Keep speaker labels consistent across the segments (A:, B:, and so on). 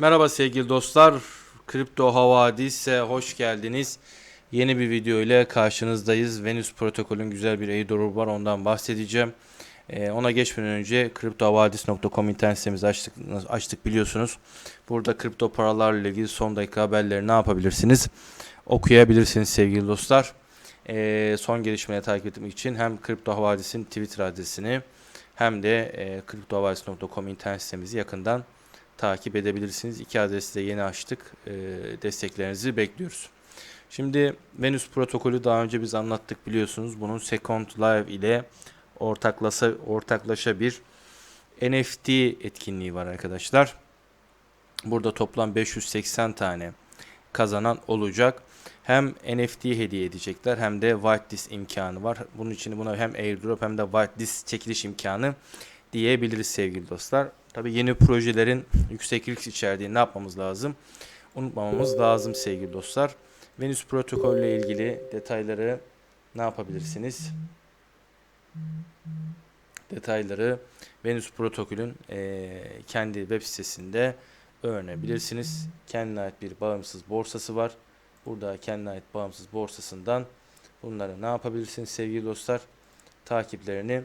A: Merhaba sevgili dostlar. Kripto Havadis'e hoş geldiniz. Yeni bir video ile karşınızdayız. Venüs protokolün güzel bir airdrop var. Ondan bahsedeceğim. Ee, ona geçmeden önce kriptohavadis.com internet sitemizi açtık, açtık biliyorsunuz. Burada kripto paralarla ilgili son dakika haberleri ne yapabilirsiniz? Okuyabilirsiniz sevgili dostlar. Ee, son gelişmeleri takip etmek için hem Kripto Havadis'in Twitter adresini hem de e, kriptohavadis.com internet sitemizi yakından edebilirsiniz. İki adresi de yeni açtık. E, desteklerinizi bekliyoruz. Şimdi Venüs protokolü daha önce biz anlattık biliyorsunuz. Bunun Second Live ile ortaklaşa, ortaklaşa bir NFT etkinliği var arkadaşlar. Burada toplam 580 tane kazanan olacak. Hem NFT hediye edecekler hem de whitelist imkanı var. Bunun için buna hem airdrop hem de whitelist çekiliş imkanı diyebiliriz sevgili dostlar. Tabii yeni projelerin yüksek risk içerdiğini ne yapmamız lazım? Unutmamamız lazım sevgili dostlar. Venüs protokolle ilgili detayları ne yapabilirsiniz? Detayları Venüs protokolün eee, kendi web sitesinde öğrenebilirsiniz. Kendine ait bir bağımsız borsası var. Burada kendine ait bağımsız borsasından bunları ne yapabilirsiniz sevgili dostlar? Takiplerini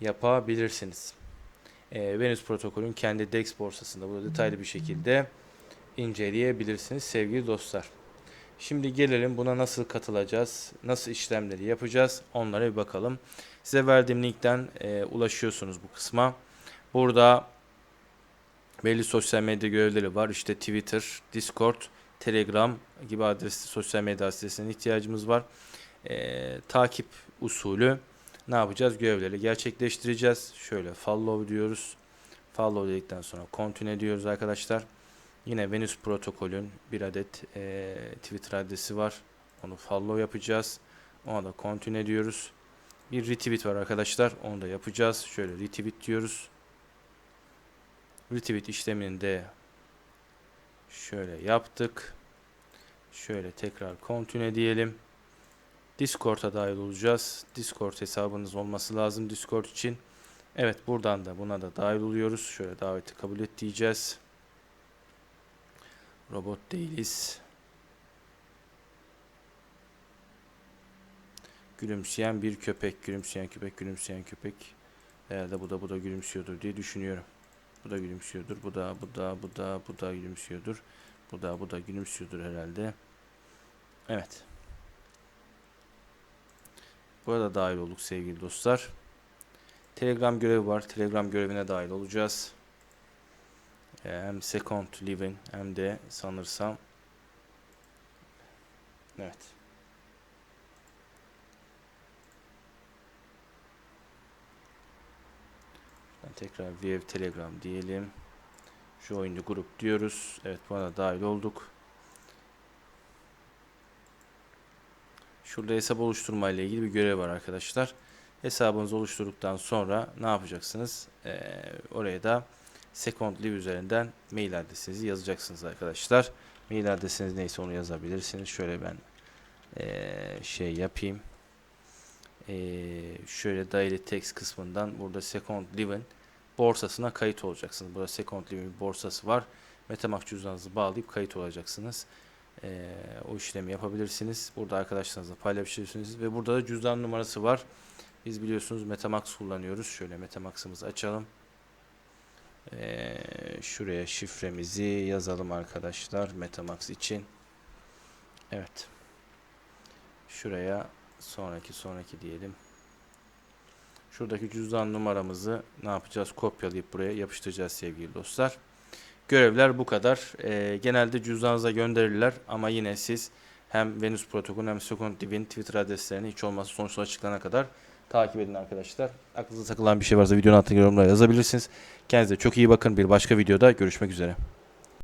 A: yapabilirsiniz. Ee, Venüs protokolün kendi DEX borsasında bunu detaylı bir şekilde inceleyebilirsiniz sevgili dostlar. Şimdi gelelim buna nasıl katılacağız, nasıl işlemleri yapacağız onlara bir bakalım. Size verdiğim linkten e, ulaşıyorsunuz bu kısma. Burada belli sosyal medya görevleri var. İşte Twitter, Discord, Telegram gibi adresli sosyal medya adreslerine ihtiyacımız var. Ee, takip usulü ne yapacağız? Görevleri gerçekleştireceğiz. Şöyle follow diyoruz. Follow dedikten sonra continue diyoruz arkadaşlar. Yine Venüs protokolün bir adet e, Twitter adresi var. Onu follow yapacağız. Ona da continue diyoruz. Bir retweet var arkadaşlar. Onu da yapacağız. Şöyle retweet diyoruz. Retweet işlemini de şöyle yaptık. Şöyle tekrar continue diyelim. Discord'a dahil olacağız. Discord hesabınız olması lazım Discord için. Evet buradan da buna da dahil oluyoruz. Şöyle daveti kabul et diyeceğiz. Robot değiliz. Gülümseyen bir köpek, gülümseyen köpek, gülümseyen köpek. Herhalde bu da bu da gülümsüyordur diye düşünüyorum. Bu da gülümsüyordur. Bu da bu da bu da bu da gülümsüyordur. Bu da bu da gülümsüyordur herhalde. Evet. Burada dahil olduk sevgili dostlar. Telegram görevi var. Telegram görevine dahil olacağız. Ee, Hem Second Living hem de sanırsam Evet. Tekrar View Telegram diyelim. Şu oyuncu grup diyoruz. Evet buna dahil olduk. Şurada hesap oluşturma ile ilgili bir görev var arkadaşlar. Hesabınızı oluşturduktan sonra ne yapacaksınız? Ee, oraya da Second Live üzerinden mail adresinizi yazacaksınız arkadaşlar. Mail adresiniz neyse onu yazabilirsiniz. Şöyle ben ee, şey yapayım. Ee, şöyle daily text kısmından burada Second Live'in borsasına kayıt olacaksınız. Burada Second Live'in borsası var. Metamask cüzdanınızı bağlayıp kayıt olacaksınız. Ee, o işlemi yapabilirsiniz. Burada arkadaşlarınızla paylaşabilirsiniz ve burada da cüzdan numarası var. Biz biliyorsunuz Metamask kullanıyoruz. Şöyle Metamask'ımızı açalım. Ee, şuraya şifremizi yazalım arkadaşlar Metamask için. Evet. Şuraya sonraki sonraki diyelim. Şuradaki cüzdan numaramızı ne yapacağız? Kopyalayıp buraya yapıştıracağız sevgili dostlar. Görevler bu kadar. Ee, genelde cüzdanınıza gönderirler ama yine siz hem Venüs protokolü hem Second Divin Twitter adreslerini hiç olmazsa sonuçlar açıklanana kadar takip edin arkadaşlar. Aklınıza takılan bir şey varsa videonun altına yorumlara yazabilirsiniz. Kendinize çok iyi bakın. Bir başka videoda görüşmek üzere.